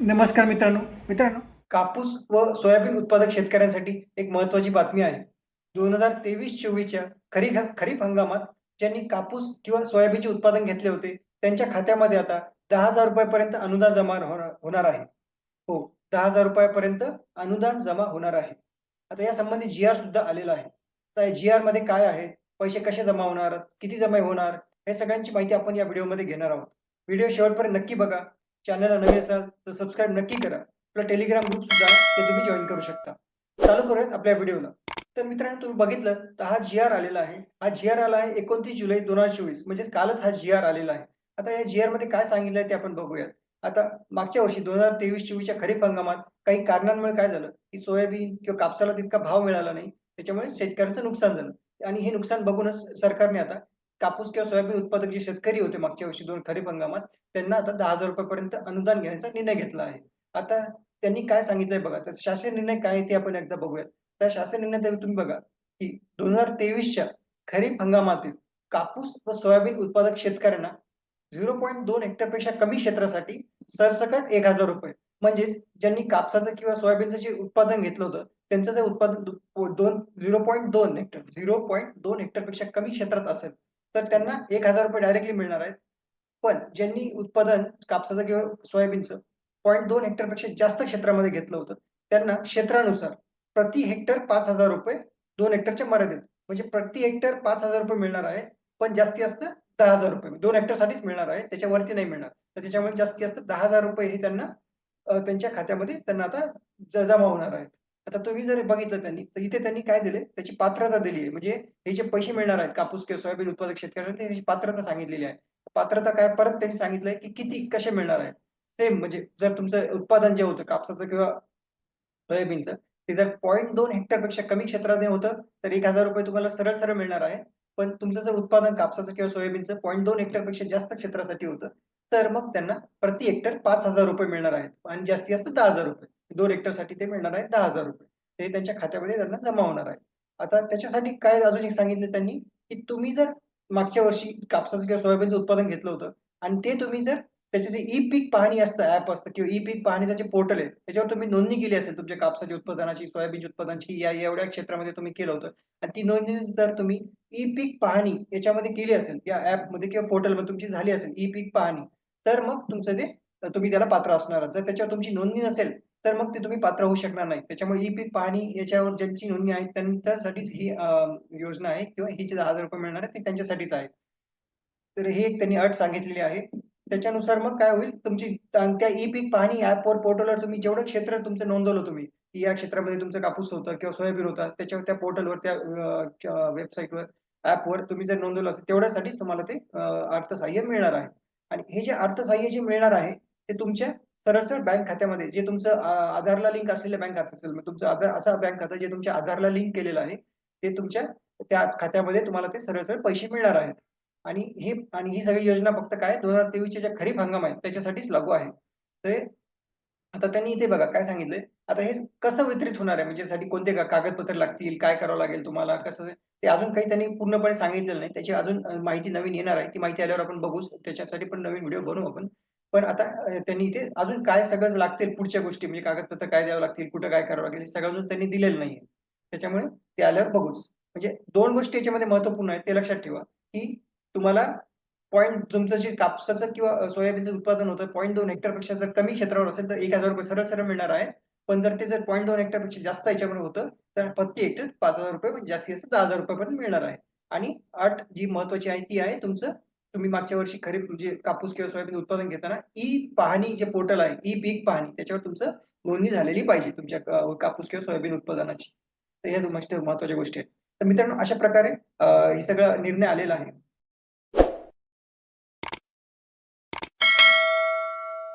नमस्कार मित्रांनो. मित्रांनो. कापूस व सोयाबीन उत्पादक शेतकऱ्यांसाठी एक महत्वाची बातमी आहे. दोन हजार तेवीस चोवीसच्या खरीप खरीप हंगामात ज्यांनी कापूस किंवा सोयाबीनचे उत्पादन घेतले होते त्यांच्या खात्यामध्ये आता दहा हजार रुपयापर्यंत अनुदान जमा होणार आहे. हो दहा हजार रुपयापर्यंत अनुदान जमा होणार आहे. आता या संबंधी जी आर सुद्धा आलेला आहे. तर जी आरमध्ये काय आहे? पैसे कसे जमा होणार? किती जमा होणार? हे सगळ्यांची माहिती आपण या व्हिडिओमध्ये घेणार आहोत. व्हिडिओ शेवटपर्यंत नक्की बघा. चॅनलला नवे असाल तर सबस्क्राईब नक्की करा. आपला टेलिग्राम ग्रुप सुद्धा ते तुम्ही जॉईन करू शकता. चालू करूयात आपल्या व्हिडिओला तर मित्रांनो तुम्ही बघितलं तर हा जी आर आलेला आहे. हा जी आर आला आहे एकोणतीस जुलै दोन हजार चोवीस. म्हणजेच कालच हा जी आर आलेला आहे. आता या जी आरमध्ये काय सांगितलंय ते आपण बघूयात. आता मागच्या वर्षी दोन हजार तेवीस चोवीसच्या खरीप हंगामात काही कारणांमुळे काय झालं? की सोयाबीन किंवा कापसाला तितका भाव मिळाला नाही. त्याच्यामुळे शेतकऱ्यांचं नुकसान झालं. आणि हे नुकसान बघूनच सरकारने आता कापूस किंवा सोयाबीन उत्पादक जे शेतकरी होते मागच्या वर्षी दोन खरीप हंगामात त्यांना आता दहा हजार रुपयापर्यंत अनुदान घेण्याचा निर्णय घेतला आहे. आता त्यांनी काय सांगितलंय बघा तर शासन निर्णय काय ते आपण एकदा बघूया त्या शासन निर्णय तुम्ही बघा की दोन हजार तेवीसच्या खरीप हंगामातील कापूस व सोयाबीन उत्पादक शेतकऱ्यांना झिरो पॉईंट दोन हेक्टरपेक्षा कमी क्षेत्रासाठी सरसकट एक हजार रुपये. म्हणजेच ज्यांनी कापसाचं किंवा सोयाबीनचं जे उत्पादन घेतलं होतं त्यांचं जे उत्पादन दोन झिरो पॉईंट दोन हेक्टर झिरो पॉईंट दोन हेक्टरपेक्षा कमी क्षेत्रात असेल तर त्यांना एक हजार रुपये डायरेक्टली मिळणार आहेत. पण ज्यांनी उत्पादन कापसाचं किंवा सोयाबीनचं पॉईंट दोन हेक्टरपेक्षा जास्त क्षेत्रामध्ये घेतलं होतं त्यांना क्षेत्रानुसार प्रति हेक्टर पाच हजार रुपये दोन हेक्टरच्या मर्यादेत. म्हणजे प्रति हेक्टर पाच हजार रुपये मिळणार आहे पण जास्ती जास्त दहा हजार रुपये. म्हणजे दोन हेक्टरसाठीच मिळणार आहे त्याच्यावरती नाही मिळणार. तर त्याच्यामुळे जास्ती जास्त दहा हजार रुपये हे त्यांना त्यांच्या खात्यामध्ये त्यांना आता जमा होणार आहेत. आता तुम्ही जर बघितलं त्यांनी तर इथे त्यांनी काय दिले? त्याची पात्रता दिली आहे. म्हणजे हे जे पैसे मिळणार आहेत कापूस किंवा सोयाबीन उत्पादक शेतकऱ्यांना त्याची पात्रता सांगितलेली आहे. पात्रता काय? परत त्यांनी सांगितलंय की किती कसे मिळणार आहेत? सेम म्हणजे जर तुमचं उत्पादन जे होतं कापसाचं किंवा सोयाबीनचं ते जर पॉईंट दोन हेक्टरपेक्षा कमी क्षेत्रात होतं तर एक हजार रुपये तुम्हाला सरळ सरळ मिळणार आहे. पण तुमचं जर उत्पादन कापसाचं किंवा सोयाबीनचं पॉईंट दोन हेक्टरपेक्षा जास्त क्षेत्रासाठी होतं तर मग त्यांना प्रति हेक्टर पाच हजार रुपये मिळणार आहेत. आणि जास्तीत जास्त दहा हजार रुपये. दोन हेक्टरसाठी ते मिळणार आहे दहा हजार रुपये. ते त्यांच्या खात्यामध्ये त्यांना जमा होणार आहे आता त्याच्यासाठी काय अजून एक सांगितलं त्यांनी की तुम्ही जर मागच्या वर्षी कापसाचं किंवा सोयाबीनचं उत्पादन घेतलं होतं आणि ते तुम्ही जर त्याचे जे ई पीक पाहणी असतं ऍप असतं किंवा ई पीक पाहणीचं जे पोर्टल आहे त्याच्यावर तुम्ही नोंदणी केली असेल तुमच्या कापसाच्या उत्पादनाची सोयाबीनच्या उत्पादनाची या एवढ्या क्षेत्रामध्ये तुम्ही केलं होतं. आणि ती नोंदणी जर तुम्ही ई पीक पाहणी याच्यामध्ये केली असेल या ऍपमध्ये किंवा पोर्टलमध्ये तुमची झाली असेल ई पीक पाहणी तर मग तुमचं ते तुम्ही त्याला पात्र असणार जर त्याच्यावर तुमची नोंदणी नसेल तर मग ते तुम्ही पात्र होऊ शकणार नाही त्याच्यामुळे ई पीक पाहणी याच्यावर ज्यांची नोंदणी आहे त्यांच्यासाठीच ही योजना आहे किंवा ही जे दहा हजार रुपये मिळणार आहे ते त्यांच्यासाठीच आहे. तर हे एक त्यांनी अट सांगितलेली आहे. त्याच्यानुसार मग काय होईल तुमची त्या- ई पीक पाहणी ऍपवर पोर्टलवर तुम्ही जेवढं क्षेत्र तुमचं नोंदवलं तुम्ही की या क्षेत्रामध्ये तुमचं कापूस होतं किंवा सोयाबीन होता त्याच्यावर त्या पोर्टलवर त्या वेबसाईटवर ऍपवर तुम्ही जर नोंदवलं असेल तेवढ्यासाठीच तुम्हाला ते अर्थसहाय्य मिळणार आहे. आणि हे जे अर्थसहाय्य जे मिळणार आहे ते तुमच्या सरळ बँक खात्यामध्ये जे तुमचं आधारला लिंक असलेलं बँक खातं असेल तुमचं आधार असा बँक खातं जे तुमच्या आधारला लिंक केलेलं आहे ते तुमच्या त्या खात्यामध्ये तुम्हाला ते सरळ सरळ पैसे मिळणार आहेत. आणि हे आणि ही सगळी योजना फक्त काय दोन हजार तेवीसच्या ज्या खरीप हंगाम आहे त्याच्यासाठीच लागू आहे. तर आता त्यांनी इथे बघा काय सांगितलंय? आता हे कसं वितरित होणार आहे? म्हणजे साठी कोणते कागदपत्र लागतील? काय करावं लागेल तुम्हाला? कसं? ते अजून काही त्यांनी पूर्णपणे सांगितलेलं नाही. त्याची अजून माहिती नवीन येणार आहे. ती माहिती आल्यावर आपण बघू. त्याच्यासाठी पण नवीन व्हिडिओ बनवू आपण. पण आता त्यांनी इथे अजून काय सगळं लागतील पुढच्या गोष्टी म्हणजे कागदपत्र काय द्यावं लागतील कुठं काय करावं लागेल सगळं अजून त्यांनी दिलेलं नाहीये. त्याच्यामुळे ते आल्यावर बघूच. म्हणजे दोन गोष्टी याच्यामध्ये महत्त्वपूर्ण आहेत ते लक्षात ठेवा की तुम्हाला पॉईंट तुमचं जे कापसाचं किंवा सोयाबीनचं उत्पादन होतं पॉईंट दोन हेक्टरपेक्षा जर कमी क्षेत्रावर असेल तर एक हजार रुपये सरळ सरळ मिळणार आहे. पण जर ते जर पॉईंट दोन हेक्टरपेक्षा जास्त याच्यामध्ये होतं तर प्रति हेक्टर पाच हजार रुपये म्हणजे जास्तीत जास्त दहा हजार रुपयापर्यंत मिळणार आहे. आणि अट जी महत्वाची आहे ती आहे तुमचं तुम्ही मागच्या वर्षी खरीप म्हणजे कापूस किंवा सोयाबीन उत्पादन घेताना ई पाहणी जे पोर्टल आहे ई पीक पाहणी त्याच्यावर तुमचं नोंदणी झालेली पाहिजे तुमच्या कापूस किंवा सोयाबीन उत्पादनाची. तर ह्या महत्त्वाच्या गोष्टी आहेत. तर मित्रांनो अशा प्रकारे हे सगळं निर्णय आलेला आहे.